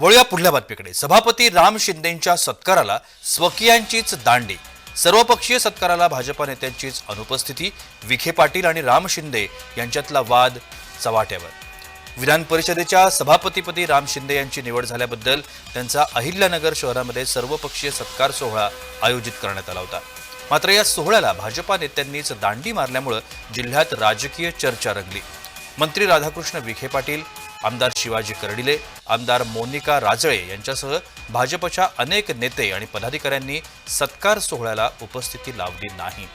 वळूया पुढल्या बातमीकडे. सभापती राम शिंदेंच्या सत्काराला स्वकीयांचीच दांडी. सर्वपक्षीय सत्काराला भाजपा नेत्यांचीच अनुपस्थिती विखे पाटील आणि राम शिंदे यांच्यातला वाद चव्हाट्यावर विधान परिषदेच्या सभापतीपदी राम शिंदे यांची निवड झाल्याबद्दल त्यांचा अहिल्यानगर शहरामध्ये सर्वपक्षीय सत्कार सोहळा आयोजित करण्यात आला होता. मात्र या सोहळ्याला भाजपा नेत्यांनीच दांडी मारल्यामुळं जिल्ह्यात राजकीय चर्चा रंगली. मंत्री राधाकृष्ण विखे पाटील आमदार शिवाजी कर्डिले आमदार मोनिका राजळे यांच्यासह भाजपच्या अनेक नेते आणि पदाधिकाऱ्यांनी सत्कार सोहळ्याला उपस्थिती लावली नाही.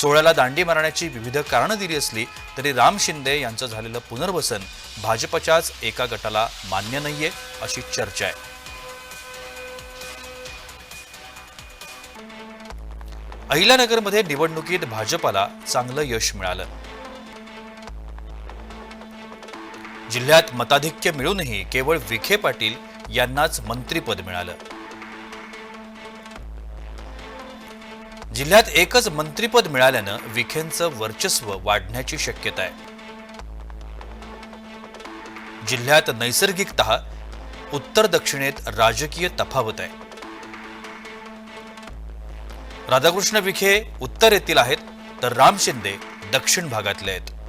सोहळ्याला दांडी मारण्याची विविध कारणं दिली असली तरी राम शिंदे यांचं झालेलं पुनर्वसन भाजपच्याच एका गटाला मान्य नाहीये अशी चर्चा आहे. अहिल्यानगरमध्ये निवडणुकीत भाजपाला चांगलं यश मिळालं. जिल्ह्यात मताधिक्य मिळूनही केवळ विखे पाटील यांनाच मंत्रीपद मिळालं. जिल्ह्यात एकच मंत्रीपद मिळाल्यानं विखेंचं वर्चस्व वाढण्याची शक्यता आहे. जिल्ह्यात नैसर्गिकत उत्तर दक्षिणेत राजकीय तफावत आहे. राधाकृष्ण विखे उत्तरेतील आहेत तर राम शिंदे दक्षिण भागातले आहेत.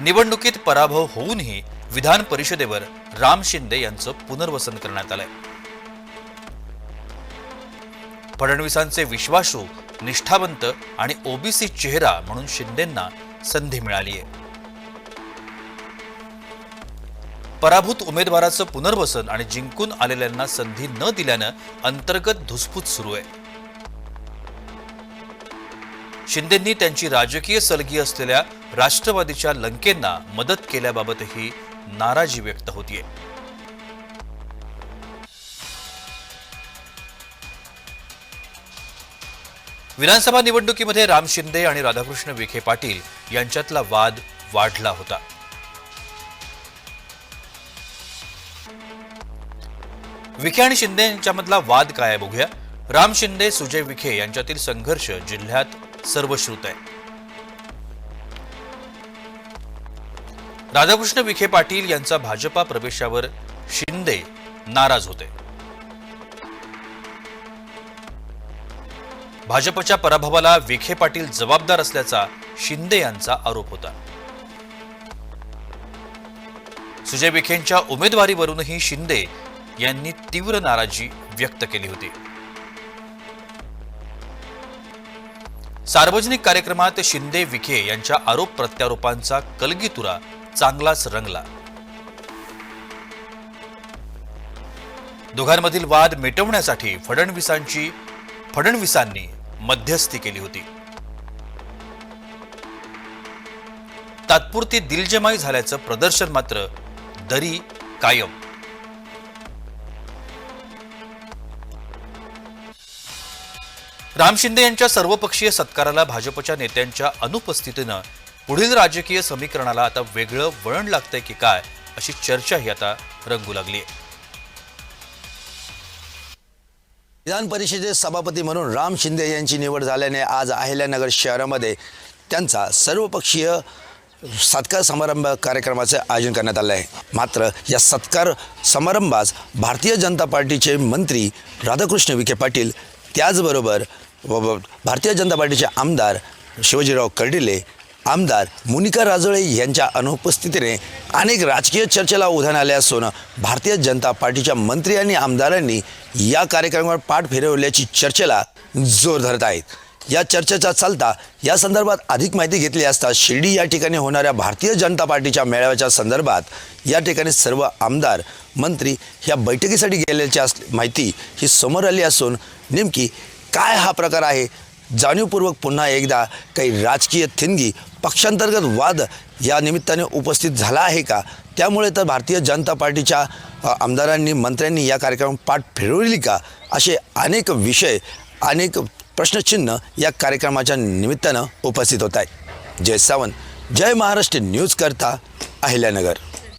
निवडणुकीत पराभव होऊनही विधान परिषदेवर राम शिंदे यांचं पुनर्वसन करण्यात आलंय. फडणवीसांचे विश्वासू निष्ठावंत आणि ओबीसी चेहरा म्हणून शिंदेंना संधी मिळाली आहे. पराभूत उमेदवाराचं पुनर्वसन आणि जिंकून आलेल्यांना संधी न दिल्यानं अंतर्गत धुसफूस सुरू आहे. शिंदेंनी त्यांची राजकीय सलगी असलेल्या राष्ट्रवादीच्या लंकेंना मदत केल्याबाबतही नाराजी व्यक्त होतीये. विधानसभा निवडणुकीमध्ये राम शिंदे आणि राधाकृष्ण विखे पाटील यांच्यातला वाद वाढला होता. विखे आणि शिंदे यांच्यामधला वाद काय आहे बघूया. राम शिंदे सुजय विखे यांच्यातील संघर्ष जिल्ह्यात सर्वश्रुत आहे. राधाकृष्ण विखे पाटील यांचा भाजपा प्रवेशावर शिंदे नाराज होते. भाजपच्या पराभवाला विखे पाटील जबाबदार असल्याचा शिंदे यांचा आरोप होता. सुजय विखेंच्या उमेदवारीवरूनही शिंदे यांनी तीव्र नाराजी व्यक्त केली होती. सार्वजनिक कार्यक्रमात शिंदे विखे यांच्या आरोप प्रत्यारोपांचा कलगीतुरा चांगलाच रंगला. दोघांमधील वाद मिटवण्यासाठी फडणवीसांची फडणवीसांनी मध्यस्थी केली होती. तात्पुरती दिलजमाई झाल्याचं प्रदर्शन मात्र दरी कायम. राम शिंदे यांच्या सर्वपक्षीय सत्काराला भाजपच्या नेत्यांच्या अनुपस्थितीनं पुढील राजकीय समीकरणाला आता वेगळं वळण लागतंय की काय अशी चर्चाही आता रंगू लागली आहे विधान परिषदेचे सभापती म्हणून राम शिंदे यांची निवड झाल्याने आज अहिल्यानगर शहरामध्ये त्यांचा सर्वपक्षीय सत्कार समारंभ कार्यक्रमाचे आयोजन करण्यात आले आहे. मात्र या सत्कार समारंभास भारतीय जनता पार्टीचे मंत्री राधाकृष्ण विखे पाटील त्याचबरोबर व- भारतीय जनता पार्टीचे आमदार शिवाजीराव कर्डिले आमदार मुनिका राजळे यांच्या अनुपस्थितीने अनेक राजकीय चर्चेला उधाण आले असून भारतीय जनता पार्टीच्या मंत्री आणि आमदारांनी या कार्यक्रमावर पाठ फिरवल्याची चर्चेला जोर धरत आहेत. या चर्चेचा चालता या संदर्भात अधिक माहिती घेतली असता शिर्डी या ठिकाणी होणाऱ्या भारतीय जनता पार्टीच्या मेळाव्याच्या संदर्भात या ठिकाणी सर्व आमदार मंत्री या बैठकीसाठी गेल्याची अस माहिती ही समोर आली असून नेमकी काय हा प्रकार आहे? जाणीवपूर्वक पुन्हा एकदा काही राजकीय थिनगी पक्षांतर्गत वाद या निमित्ताने उपस्थित झाला आहे का? त्यामुळे तर भारतीय जनता पार्टीच्या आमदारांनी मंत्र्यांनी या कार्यक्रमात पाठ फिरवली का? असे अनेक विषय अनेक प्रश्नचिन्ह या कार्यक्रमाच्या निमित्तानं उपस्थित होत आहेत. जय सावंत जय महाराष्ट्र न्यूज करता अहिल्यानगर.